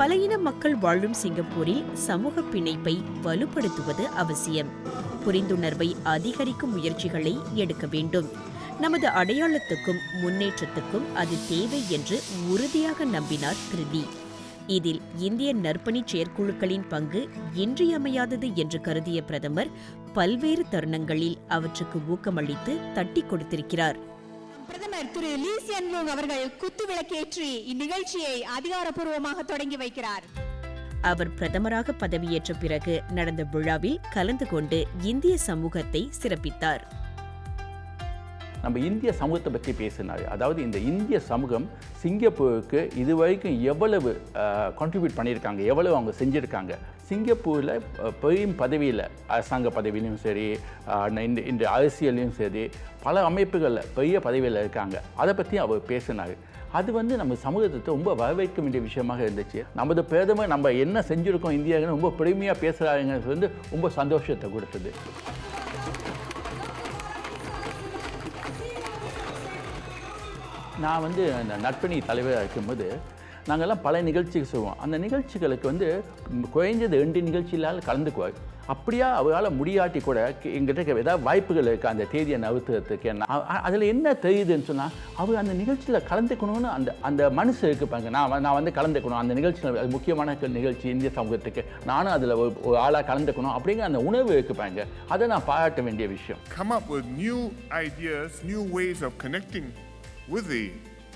பல இன மக்கள் வாழும் சிங்கப்பூரில் சமூக பிணைப்பை வலுப்படுத்துவது அவசியம். புரிந்துணர்வை அதிகரிக்கும் முயற்சிகளை எடுக்க வேண்டும். நமது அடையாளத்துக்கும் முன்னேற்றத்துக்கும் அது தேவை என்று உறுதியாக நம்பினார் கிருதி. இதில் இந்திய நற்பணி செயற்குழுக்களின் பங்கு இன்றியமையாதது என்று கருதிய பிரதமர் பல்வேறு தருணங்களில் அவற்றுக்கு ஊக்கமளித்து தட்டி கொடுத்திருக்கிறார். பிரதமர் திரு லீ அவர்கள் குத்து விளக்கேற்றி இந்நிகழ்ச்சியை அதிகாரப்பூர்வமாக தொடங்கி வைக்கிறார். அவர் பிரதமராக பதவியேற்ற பிறகு நடந்த விழாவில் கலந்து கொண்டு இந்திய சமூகத்தை சிறப்பித்தார். நம்ம இந்திய சமூகத்தை பற்றி பேசினார். அதாவது இந்த இந்திய சமூகம் சிங்கப்பூருக்கு இது வரைக்கும் எவ்வளவு கான்ட்ரிபியூட் பண்ணியிருக்காங்க எவ்வளவு அவங்க செஞ்சுருக்காங்க. சிங்கப்பூரில் பெரும் பதவியில் அரசாங்க பதவியிலையும் சரி அஹ், இந்த இந்த அரசியலையும் சரி பல அமைப்புகளில் பெரிய பதவியில் இருக்காங்க. அதை பற்றி அவர் பேசினார். அது வந்து நம்ம சமூகத்தை ரொம்ப வரவேற்க வேண்டிய விஷயமாக இருந்துச்சு. நமது பிரதமர் நம்ம என்ன செஞ்சுருக்கோம் இந்தியாவுன்னு ரொம்ப பெருமையாக பேசுகிறாங்கிறது வந்து ரொம்ப சந்தோஷத்தை கொடுத்தது. நான் வந்து அந்த நட்பணி தலைவராக இருக்கும்போது நாங்கள்லாம் பல நிகழ்ச்சிகள் செய்வோம் அந்த நிகழ்ச்சிகளுக்கு வந்து குறைஞ்சது ரெண்டு நிகழ்ச்சியிலால் கலந்துக்குவார். அப்படியா அவரால் முடியாட்டி கூட எங்கிட்ட ஏதாவது வாய்ப்புகள் இருக்குது அந்த தேதியை நவுத்துறதுக்கு என்ன? அதில் என்ன தெரியுதுன்னு சொன்னால் அவர் அந்த நிகழ்ச்சியில் கலந்துக்கணும்னு அந்த அந்த மனசு இருக்கு பாருங்க. நான் நான் வந்து கலந்துக்கணும். அந்த நிகழ்ச்சியில் அது முக்கியமான நிகழ்ச்சி இந்திய சமூகத்துக்கு. நானும் அதில் ஒரு ஒரு ஆளாக கலந்துக்கணும் அப்படிங்கிற அந்த உணர்வு இருக்கு பாருங்க. அதை நான் பாராட்ட வேண்டிய விஷயம். Come up with new ideas, new ways of connecting with the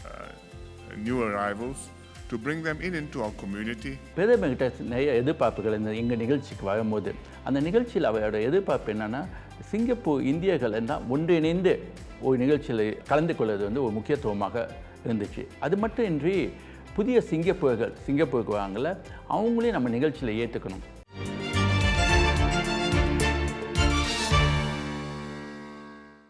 uh, new arrivals to bring them in into our community. பிரதமர்கிட்ட நிறைய எதிர்பார்ப்புகள் இந்த எங்கள் நிகழ்ச்சிக்கு வரும்போது. அந்த நிகழ்ச்சியில் அவரோட எதிர்பார்ப்பு என்னென்னா சிங்கப்பூர் இந்தியர்கள் எல்லாம் ஒன்றிணைந்து ஒரு நிகழ்ச்சியில் கலந்து கொள்வது வந்து ஒரு முக்கியத்துவமாக இருந்துச்சு. அது மட்டும் இன்றி புதிய சிங்கப்பூர்கள் சிங்கப்பூருக்கு வாங்கல அவங்களையும் நம்ம நிகழ்ச்சியில் ஏற்றுக்கணும்